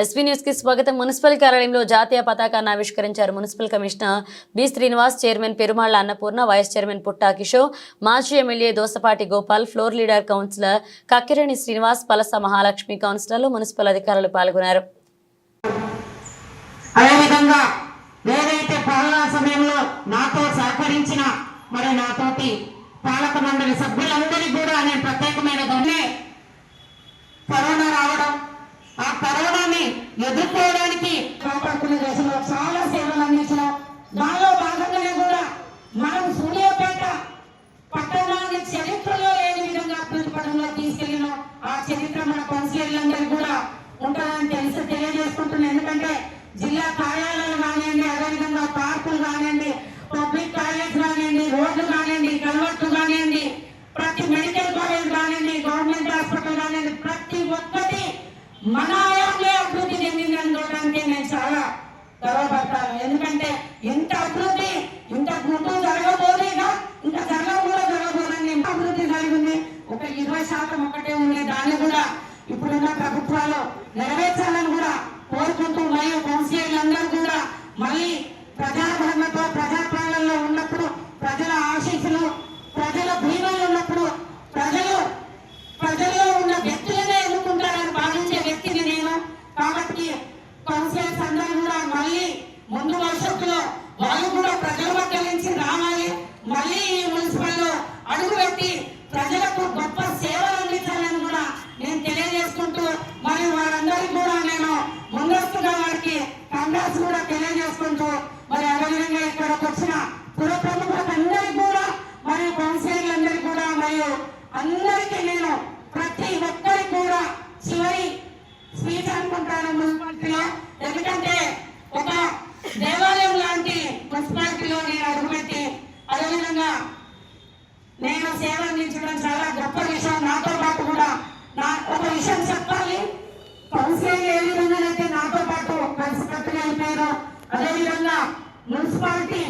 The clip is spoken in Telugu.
ఎస్వీ న్యూస్కి స్వాగతం. మున్సిపల్ కార్యాలయంలో జాతీయ పతాకాన్ని ఆవిష్కరించారు municipal commissioner B Srinivas. Chairman Perumalla Annapurna vice chairman Putta Kishore మాజీ MLA Dosapati Gopal floor leader councillor Kakkireni Srinivas Palasa Mahalakshmi కౌన్సిలర్లు మున్సిపల్ అధికారులు పాల్గొన్నారు. మరి నాతోటి పాలక మండలి సభ్యులందరికీ కూడా నేను ఎదుర్కోవడానికి కాపాడుకునే దశలో చాలా సేవలు అందించడం దానిలో భాగంగానే కూడా మనం సూర్యాపేట పట్టణాన్ని చరిత్రలో లేని విధంగా అభివృద్ధి పథంలో తీసుకెళ్ళిన ఆ చరిత్ర మన కౌన్సిలర్లందరికీ కూడా ఉంటుందని తెలిసి తెలియజేసుకుంటున్నాను. ఎందుకంటే జిల్లా కార్యాలయాలు కానివ్వండి అదేవిధంగా పార్కులు కానివ్వండి పబ్లిక్ టాయిలెట్స్ కానివ్వండి రోడ్లు కానివ్వండి కల్వర్ట్లు కానివ్వండి ప్రతి మెడికల్ కాలేజ్ కానివ్వండి గవర్నమెంట్ హాస్పిటల్ కానివ్వండి ప్రతి ఒక్కటి మన గర్వపడతాను ఎందుకంటే ఇంత అభివృద్ధి ఇంత ముందు జరగబోదేగా ఇంకా జరగదు కూడా జరగబోదని ఎంత అభివృద్ధి జరిగింది ఒక ఇరవై శాతం ఒకటే ఉంది దాన్ని కూడా ఇప్పుడున్న ప్రభుత్వాలు నెరవేర్చాలని కూడా కోరుకుంటూ మరియు కౌన్సిలర్లందరూ కూడా మళ్ళీ ప్రజా ముందు భవిష్యత్తులో వాళ్ళు కూడా ప్రజల మధ్య నుంచి రావాలి. మళ్ళీ ఈ మున్సిపల్లో అడుగు పెట్టి ప్రజలకు గొప్ప సేవలు అందించాలని కూడా నేను తెలియజేసుకుంటూ మరి వారందరికీ కూడా నేను ముందస్తుగా వారికి కంగ్రాస్ కూడా తెలియజేసుకుంటూ మరి అదేవిధంగా ఇక్కడకు వచ్చిన పుర ప్రముఖులకు కూడా మరియు కౌన్సిలర్లందరికీ కూడా మరియు అందరికీ నేను ప్రతి ఒక్కరికి కూడా చివరి స్పీచ్ అనుకుంటాను మున్సిపాలిటీలో. ఎందుకంటే ఒక దేవాలయం లాంటి మున్సిపాలిటీలో నేను అడుగుపెట్టి అదేవిధంగా నేను సేవ అందించడం చాలా గొప్ప విషయం. నాతో పాటు కూడా నా ఒక విషయం చెప్పాలి. కౌన్సిలింగ్ ఏ విధంగానైతే నాతో పాటు కలిసి కట్టుగా అయిపోయారో అదేవిధంగా మున్సిపాలిటీ